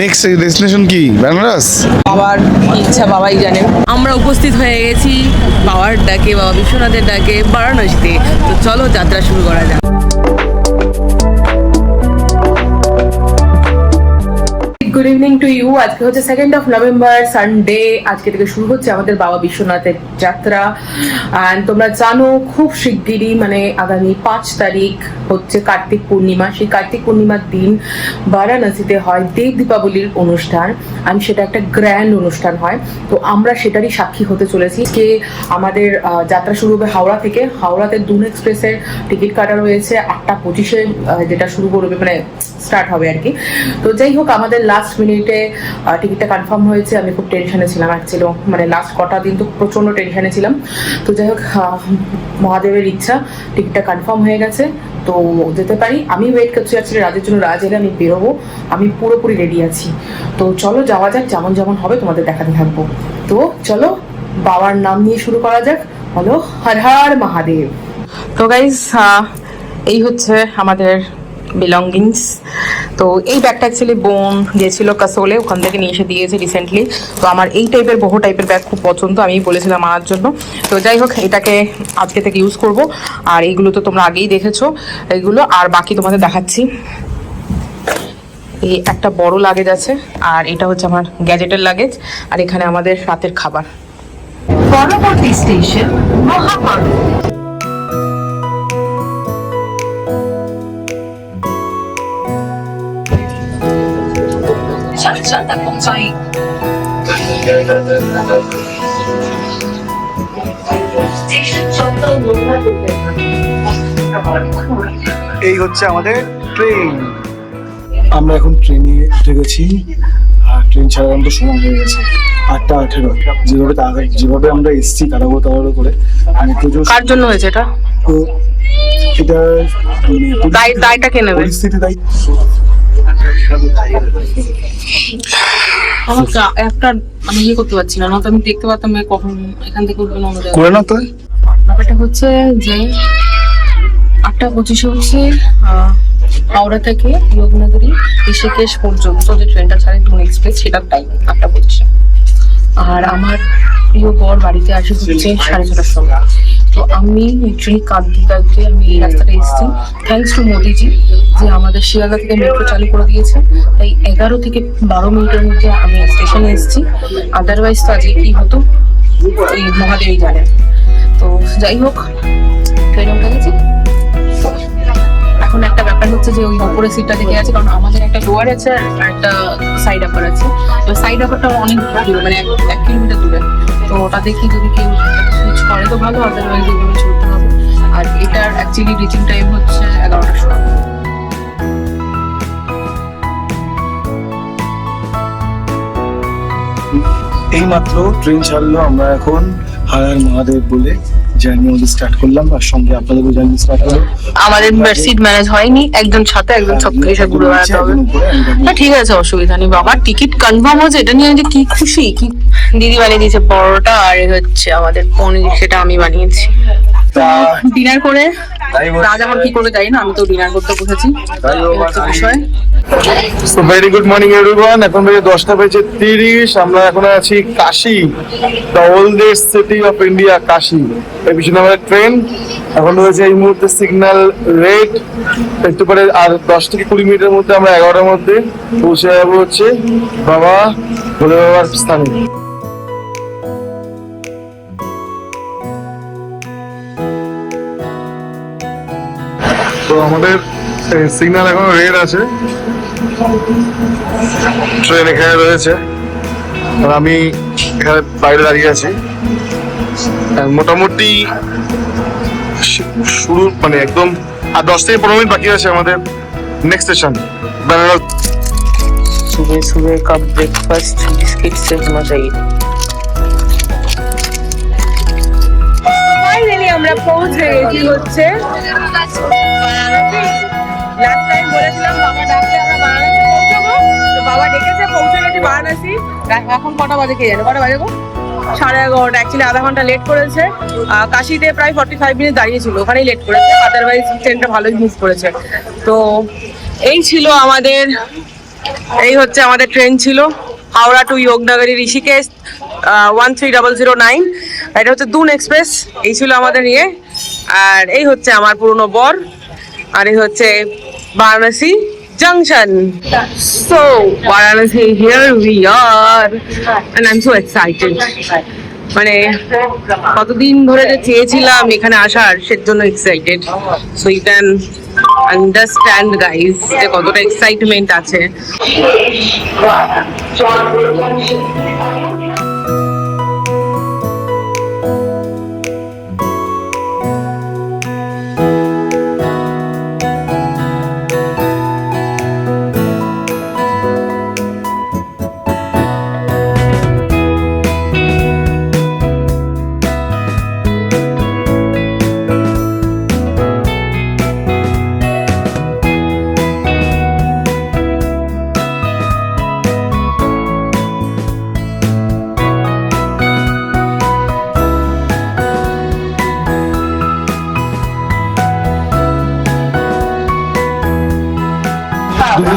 Next destination কি? বেনারস বাবার ইচ্ছা, বাবাই জানেন আমরা উপস্থিত হয়ে গেছি বাবার ডাকে, বাবা বিশ্বনাথের ডাকে, বারাণসীতে। তো চলো যাত্রা শুরু করা যাক। গুড ইভিনিং টু ইউ আজকে হচ্ছে সেকেন্ড অফ নভেম্বর সানডে আজকে থেকে শুরু হচ্ছে আমাদের বাবা বিশ্বনাথের যাত্রা। অ্যান্ড তোমরা জানো, খুব শিগগিরই মানে আগামী পাঁচ তারিখ হচ্ছে কার্তিক পূর্ণিমা। সেই কার্তিক পূর্ণিমার দিন বারাণসীতে হয় দেব দীপাবলির অনুষ্ঠান। আর সেটা একটা গ্র্যান্ড অনুষ্ঠান হয়। তো আমরা সেটারই সাক্ষী হতে চলেছি। যে আমাদের যাত্রা শুরু হবে হাওড়া থেকে। হাওড়াতে দুন এক্সপ্রেসের টিকিট কাটা রয়েছে। আটটা পঁচিশে যেটা শুরু করবে মানে স্টার্ট হবে আর কি। তো যাই হোক, আমাদের লাস্ট মিনিটে টিকিটটা কনফার্ম হয়েছে। আমি খুব টেনশনে ছিলাম অ্যাকচুয়ালি মানে লাস্ট কটা দিন তো প্রচণ্ড টেনশনে ছিলাম। তো যাই হোক মহাদেবের ইচ্ছা টিকিটটা কনফার্ম হয়ে গেছে। তো যেতে পারি। আমি ওয়েট করছি অ্যাকচুয়ালি রাজের জন্য। রাজ এলে আমি বেরোবো। আমি পুরোপুরি রেডি আছি। তো চলো, যাওয়া যাক। যেমন যেমন হবে, তোমাদের দেখাতে থাকব। তো চলো, বাবার নাম নিয়ে শুরু করা যাক। হলো হর হর মহাদেব। তো গাইজ এই হচ্ছে আমাদের বিলঙ্গিংস তো এই ব্যাগটা অ্যাকচুয়ালি বোন দিয়েছিল কাসোলে, ওখান থেকে নিয়ে এসে দিয়েছে রিসেন্টলি তো আমার এই টাইপের বহু টাইপের ব্যাগ খুব পছন্দ আমি বলেছিলাম আনার জন্য। তো যাই হোক, এটাকে আজকে থেকে ইউজ করব। আর এইগুলো তো তোমরা আগেই দেখেছ। এইগুলো আর বাকি তোমাদের দেখাচ্ছি। এই একটা বড় লাগেজ আছে, আর এটা হচ্ছে আমার গ্যাজেটের লাগেজ আর এখানে আমাদের রাতের খাবার। পরবর্তী স্টেশন মহামার্গ এই হচ্ছে আমাদের ট্রেন আমরা এখন ট্রেনে উঠে গেছি। আর ট্রেন ছাড়ার তো সময় হয়ে গেছে আটটা আঠেরো। যেভাবে তাড়াতাড়ি যেভাবে আমরা এসছি তাড়াহুড়ো তাড়াহুড়ো করে আমি পুজো কার জন্য হয়েছে এটা? তো এটা মানে দায়টা কে নেবে? পরিস্থিতি দায়ী আমার একটা আমি ইয়ে করতে পারছি না না তো আমি দেখতে পারতাম কখন এখান থেকে উঠবে না করে না তো। ব্যাপারটা হচ্ছে যে আটটা পঁচিশে হচ্ছে আহ, হাওড়া থেকে যোগনগরী ঋষিকেশ পর্যন্ত যে ট্রেনটা ছাড়ে দুন এক্সপ্রেস সেটার টাইম আটটা পঁচিশে। আর আমার প্রিয় বর বাড়িতে আসে হচ্ছে সাড়ে ছটার সময়। তো আমি লিটারালি কাঁদতে কাঁদতে আমি এই রাস্তাটা এসেছি। থ্যাংকস টু মোদিজি, যে আমাদের শিয়ালদা থেকে মেট্রো চালু করে দিয়েছে। তাই এগারো থেকে বারো মিনিটের মধ্যে আমি স্টেশনে এসেছি। আদারওয়াইজ তো আজকে কি হতো ওই মহাদেবই জানেন তো যাই হোক ট্রেনে গেছি। এখন একটা ব্যাপার হচ্ছে যে ওই উপরে সিটটা দেখে আছে, কারণ আমাদের একটা ডোয়ার আছে আর একটা সাইড আপার আছে। তো সাইড আপারটা অনেক দূরে মানে এক কিলোমিটার দূরে। তো ওটা দেখি যদি কেউ করে তো ভালো আদারওয়াইজ এগুলো ছুটতে হবে আর এটার অ্যাকচুয়ালি রিচিং টাইম হচ্ছে এগারোটার সময়। এইমাত্র ট্রেন ছাড়লো আমরা এখন হারার মহাদেব বলে। জার্নি আমাদের স্টার্ট করলাম আর সঙ্গে আপনাদেরও জার্নি স্টার্ট হলো। আমাদের সিট ম্যানেজ হয়নি একজন সাথে একজন সব এসে ঘুরে বেড়াতে হবে। না ঠিক আছে অসুবিধা নেই বাবা টিকিট কনফার্ম হয়েছে এটা নিয়ে যে কি খুশি কি দিদি বানিয়ে দিয়েছে পরোটা আর হচ্ছে আমাদের পনির সেটা আমি বানিয়েছি। ডিনার করে রাজ আমার কি করবে জানি না আমি তো ডিনার করতে বসেছি। বিষয়। So very good morning everyone এখন বেজে দশটা বেজে তিরিশ। আমরা এখন আছি Kashi the oldest city of India Kashi. এই পিছনে আমাদের ট্রেন এখন রয়েছে এই মুহূর্তে সিগন্যাল রেড একটু পরে আর দশ থেকে কুড়ি মিনিটের মধ্যে আমরা এগারোটার মধ্যে পৌঁছে যাব হচ্ছে বাবা ভোলে বাবার স্থানে। আমাদের সিগন্যাল এখন রেড আছে ট্রেন এখানে রয়েছে আর আমি এখানে বাইরে দাঁড়িয়ে আছি আর মোটামুটি শু- শুরু মানে একদম আর দশ থেকে পনেরো মিনিট বাকি আছে আমাদের নেক্সট স্টেশন বেনারস सुबह सुबह का ब्रेकफास्ट बिस्किट से होना चाहिए আমরা পৌঁছে গেছি হচ্ছে। তো বাবা পৌঁছে এখন কটা বাজে কটা বাজে সাড়ে এগারোটা আধা ঘণ্টা লেট করেছে। কাশিতে প্রায় ফর্টি ফাইভ মিনিট দাঁড়িয়েছিল ওখানেই লেট করেছে। ট্রেনটা তো এই ছিল আমাদের, এই হচ্ছে আমাদের ট্রেন ছিল। Howrah to Yognagari Rishikesh one three double zero nine এটা হচ্ছে দুন এক্সপ্রেস, এই ছিল আমাদের ইয়ে। আর এই হচ্ছে আমার পুরনো বর, আর এই হচ্ছে Varanasi junction. So Varanasi here we are I am so excited মানে কতদিন ধরে যে চেয়েছিলাম এখানে আসার, সের জন্য excited so you can understand guys যে কতটা এক্সাইটমেন্ট আছে।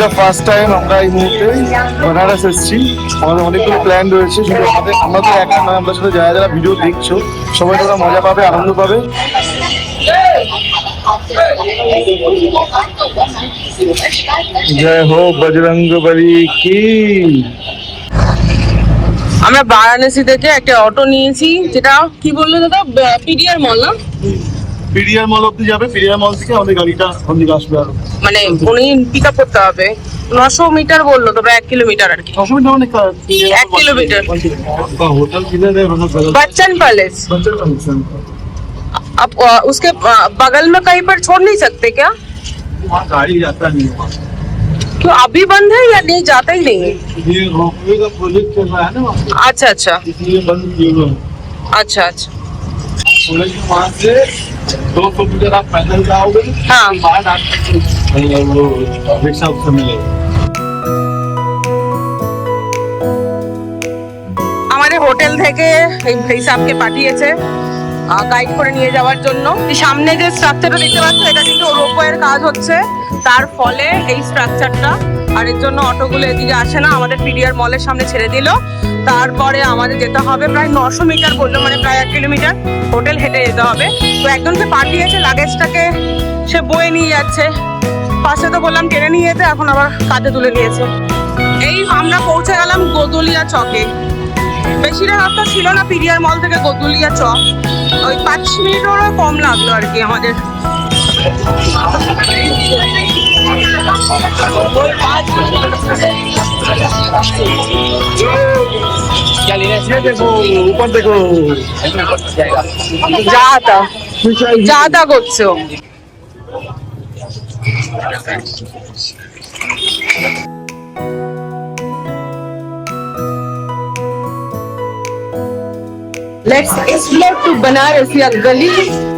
দ্য ফার্স্ট টাইম আমরা এই মুহূর্তে বেনারস এসেছি। আমাদের অনেকগুলো প্ল্যান রয়েছে শুধু আমাদের আমরা তো একা নয়, আমরা সাথে যারা যারা ভিডিও দেখছ, সবাই তোরা মজা পাবে, আনন্দ পাবে। জয় হো বজরঙ্গ বলি কি। আমরা বারাণসী থেকে একটা অটো নিয়েছি, যেটা কি বলল দাদা? পিডিআর মল না? পিডিআর মল অব্দি যাবে পিডিআর মল থেকে আমাদের গাড়িটা ওদিকে আসবে আর মানে উনি পিক আপ করতে হবে নশো মিটার বললো তবে এক কিলোমিটার আর কি অসুবিধা অনেক এক কিলোমিটার। হোটেল কিনে দেয় बच्चन पैलेस अब अ, उसके अ, बगल में कहीं पर छोड़ नहीं सकते क्या वहाँ गाड़ी जाता नहीं है क्यों अभी बंद है या नहीं जाता ही नहीं है ये रोपवे का प्रोजेक्ट चल रहा है ना वहाँ पे, अच्छा अच्छा इसलिए बंद किए हुए हैं अच्छा अच्छा कॉलेज के वहाँ से दो सौ मीटर आप पैदल जाओगे हाँ। उसके बाद आपको वो रिक्शा उससे मिलेगा আমাদের হোটেল থেকে এই ভাই সাহেবকে পাঠিয়েছে গাইড করে নিয়ে যাওয়ার জন্য এই সামনে যে স্ট্রাকচারটা দেখতে পাচ্ছ এটা কিন্তু রোপওয়ের কাজ হচ্ছে তার ফলে এই স্ট্রাকচারটা আর এর জন্য অটোগুলো এদিকে আসে না, আমাদের পিডিআর মলের সামনে ছেড়ে দিল। তারপরে আমাদের যেতে হবে প্রায় নশো মিটার বলল মানে প্রায় এক কিলোমিটার হোটেল হেঁটে যেতে হবে। তো একজনকে পাঠিয়েছে, লাগেজটাকে সে বয়ে নিয়ে যাচ্ছে। পাশে তো বললাম টেনে নিয়ে যেতে, এখন আবার কাঁধে তুলে নিয়েছে এই আমরা পৌঁছে গেলাম গোদলিয়া চকে। বেশিটা রাস্তা ছিল না পিরিয়ার মল থেকে গদুলিয়া চক। ওই পাঁচ মিনিটেরও কম লাগল আর কি আমাদের। উপর দেখো Let's explore to Banarasi and Gali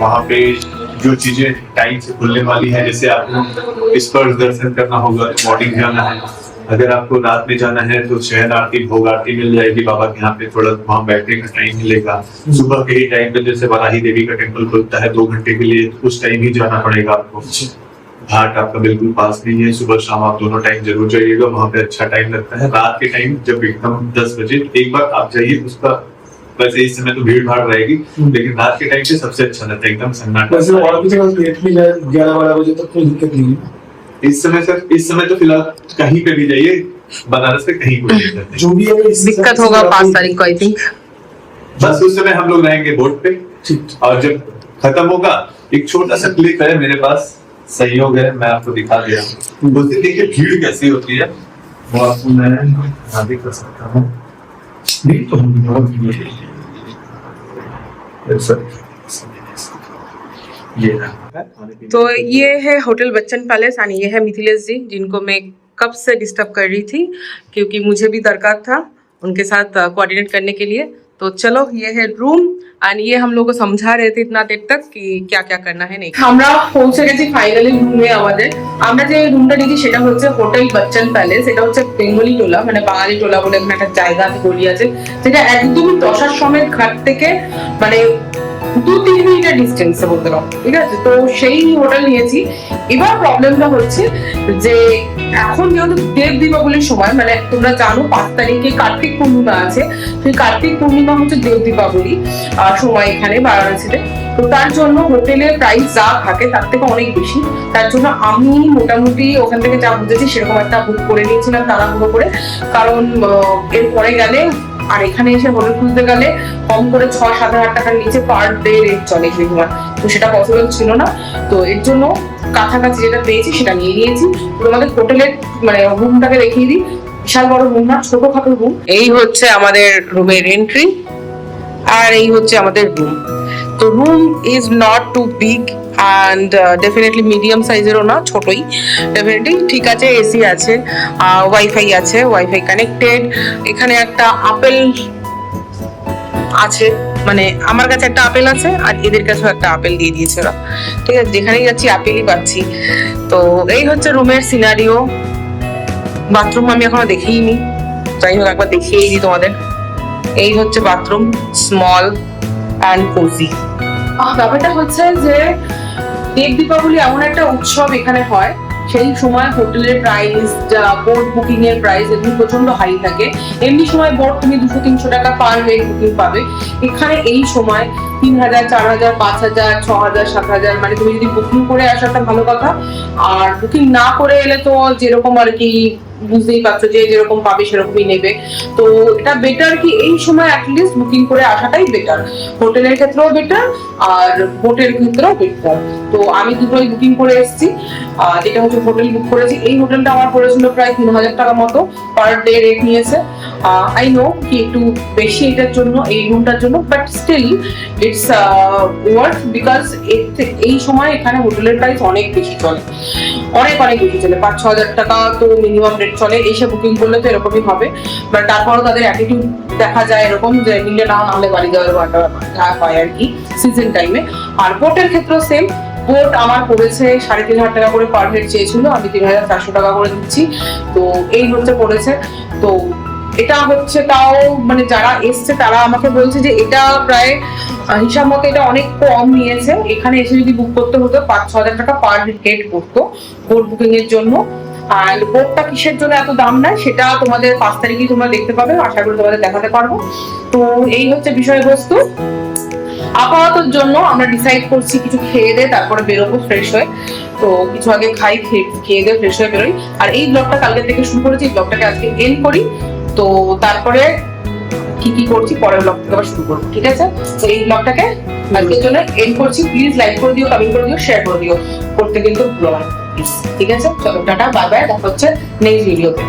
वहाँ पे जो चीज़ें टाइम से खुलने वाली है, जैसे आपको स्पर्श दर्शन करना होगा मॉर्निंग जाना है। अगर आपको रात में जाना है तो शहर आरती, भोग आरती मिल जाएगी बाबा के यहाँ पे। थोड़ा वहाँ बैठने का टाइम मिलेगा। सुबह के ही टाइम पे जैसे वराही देवी का टेंपल खुलता है, दो घंटे के लिए उस टाइम ही जाना पड़ेगा आपको। घाट आपका बिल्कुल पास नहीं है। सुबह शाम आप दोनों टाइम ज़रूर जाइएगा, वहाँ पे अच्छा टाइम लगता है। रात के टाइम जब एकदम दस बजे, एक बार आप जाइए, उसका वैसे इस समय तो भीड़ भाड़ रहेगी लेकिन रात के टाइम पे सबसे अच्छा लगता है एकदम सन्नाटा। वैसे और भी जगह लेट भी जाए ग्यारह बारह बजे तक कोई दिक्कत नहीं है। इस समय सर इस समय तो फ़िलहाल कहीं पे भी जाइए बनारस में कहीं कोई दिक्कत नहीं। जो भी है दिक्कत होगा आप- पाँच तारीख को आई थिंक बस उस समय हम लोग रहेंगे बोट पे। और जब खत्म होगा एक छोटा सा क्लिप है मेरे पास संयोग है मैं आपको दिखा दे रहा हूँ। उस दिन देखिए भीड़ कैसी होती है। वो आपको मैं यहाँ भी कर सकता हूँ। नहीं तो हम है। तो ये है होटल बच्चन पैलेस एंड ये है मिथिलेश जी, जिनको मैं कब से डिस्टर्ब कर रही थी, क्योंकि मुझे भी दरकार था उनके साथ कोऑर्डिनेट करने के लिए। तो चलो, ये है रूम एंड ये हम लोग को समझा रहे थे इतना देर तक कि क्या क्या करना है नहीं আমরা পৌঁছে গেছি ফাইনালি রুমে আমাদের আমরা যে রুমটা নিয়েছি সেটা হচ্ছে হোটেল বচ্চন প্যালেস এটা হচ্ছে বেঙ্গলি টোলা মানে বাঙালি টোলা বলে এখানে একটা জায়গা আছে গলি আছে যেটা একদমই দশার সমেত ঘাট থেকে মানে দু তিন মিনিটের ডিস্টেন্সে বলতে পারো ঠিক আছে তো সেই হোটেল নিয়েছি এবার প্রবলেমটা হচ্ছে যে এখন যেহেতু দেব দীপাবলির সময় মানে তোমরা জানো পাঁচ তারিখে কার্তিক পূর্ণিমা আছে, সেই কার্তিক পূর্ণিমা হচ্ছে দেব দীপাবলি সময় এখানে বারাণসীতে। তো তার জন্য হোটেলের প্রাইস যা থাকে তার থেকে অনেক বেশি। তার জন্য আমি মোটামুটি ওখান থেকে যা বুঝেছি সেরকম একটা বুক করে নিয়েছিলাম তাড়াহুড়ো করে। কারণ এরপরে গেলে আর এখানে এসে হোটেল খুঁজতে গেলে কম করে ছ সাত হাজার টাকার নিচে পার ডে রেট চলে বেগুয়ার তো সেটা পসিবল ছিল না। তো এর জন্য কাছাকাছি যেটা পেয়েছি সেটা নিয়ে নিয়েছি। তোমাদের হোটেলের মানে রুমটাকে দেখিয়ে দিই। বিশাল বড় রুম না ছোটখাটো রুম এই হচ্ছে আমাদের রুমের এন্ট্রি আর এই হচ্ছে আমাদের রুম তো room is not too big and definitely medium সাইজেরও না, ছোটই। ডেফিনেটলি ঠিক আছে এসি আছে ওয়াইফাই আছে ওয়াইফাই কানেক্টেড এখানে একটা আপেল আছে মানে আমার কাছে একটা আপেল আছে, আর এদের কাছেও একটা আপেল দিয়ে দিয়েছে ওরা। ঠিক আছে, যেখানেই যাচ্ছি আপেলই পাচ্ছি। তো এই হচ্ছে রুমের সিনারিও বাথরুম আমি এখনও দেখিনি। যাই হোক, একবার দেখিয়েই দিই তোমাদের। এই হচ্ছে বাথরুম স্মল অ্যান্ড কোজি ব্যাপারটা হচ্ছে যে দেব দীপাবলি এমন একটা উৎসব এখানে হয়। সেই সময় হোটেলের প্রাইস বোর্ড বুকিং এর প্রাইস এগুলো প্রচণ্ড হাই থাকে। এমনি সময় বোর্ড তুমি দুশো, তিনশো টাকা পার হেড বুকিং পাবে। এখানে এই সময় তিন হাজার, চার হাজার, পাঁচ হাজার, ছ হাজার, সাত হাজার মানে তুমি যদি বুকিং করে আসো একটা ভালো কথা। আর বুকিং না করে এলে তো যেরকম আর কি বুঝতেই পারছ যে যেরকম পাবে সেরকমই নেবে। তো এটা বেটার কি? এই সময় অ্যাটলিস্ট বুকিং করে আসাটাই বেটার হোটেলের ক্ষেত্রেও বেটার আর বোটের ক্ষেত্রেও বেটার তো আমি দুটোই বুকিং করে এসেছি। যেটা হচ্ছে হোটেল বুক করেছি, এই হোটেলটা আমার পড়েছিল প্রায় তিন হাজার টাকা মতো পার ডে রেট নিয়েছে। আই নো কি একটু বেশি এটার জন্য, এই রুমটার জন্য but still it's worth because এই সময় এখানে হোটেলের প্রাইস অনেক বেশি চলে। অনেক অনেক বেশি চলে। পাঁচ, ছ হাজার টাকা তো মিনিমাম রেট চলে, এসে বুকিং করলে তো এরকমই হবে। বাট তারপরও তাদের অ্যাটিটিউড দেখা যায় এরকম যে, নিলে না নাহলে বাড়ি যাওয়ার ব্যাপারটা হয় আর কি সিজন টাইমে আর বোটের ক্ষেত্রেও সেম বোট আমার পড়েছে সাড়ে তিন হাজার টাকা করে পার হেড চেয়েছিল, আমি তিন হাজার চারশো টাকা করে দিচ্ছি। তো এই হচ্ছে পড়েছে। তো এটা হচ্ছে তাও মানে যারা এসছে তারা আমাকে বলছে যে, এটা প্রায় হিসাব মতো এটা অনেক কম নিয়েছে। এখানে এসে যদি বুক করতে হতো, পাঁচ, ছ হাজার টাকা পার হেড পড়তো বোট বুকিং এর জন্য। আর বোটটা কিসের জন্য এত দাম নেয়, সেটা তোমাদের পাঁচ তারিখেই তোমরা দেখতে পাবে। আশা করি তোমাদের দেখাতে পারব। তো এই হচ্ছে বিষয়বস্তু। আপাততর জন্য আমরা ডিসাইড করছি কিছু খেয়ে দে, তারপরে বেরোবো ফ্রেশ হয়ে। তো কিছু আগে খাই, খেয়ে দে ফ্রেশ হয়ে বেরোই। আর এই ব্লগটা কালকে থেকে শুরু করেছি ব্লগটাকে আজকে এন্ড করি। তো তারপরে কি কি করছি, পরের ব্লগ থেকে আবার শুরু করব, ঠিক আছে? তো এই ব্লগটাকে আজকের জন্য এন্ড করছি। প্লিজ লাইক করে দিও কমেন্ট করে দিও শেয়ার করে দিও। করতে কিন্তু ভুলো না। ঠিক আছে? চলো, টাটা বাই বাই দেখা হচ্ছে নেক্সট ভিডিওতে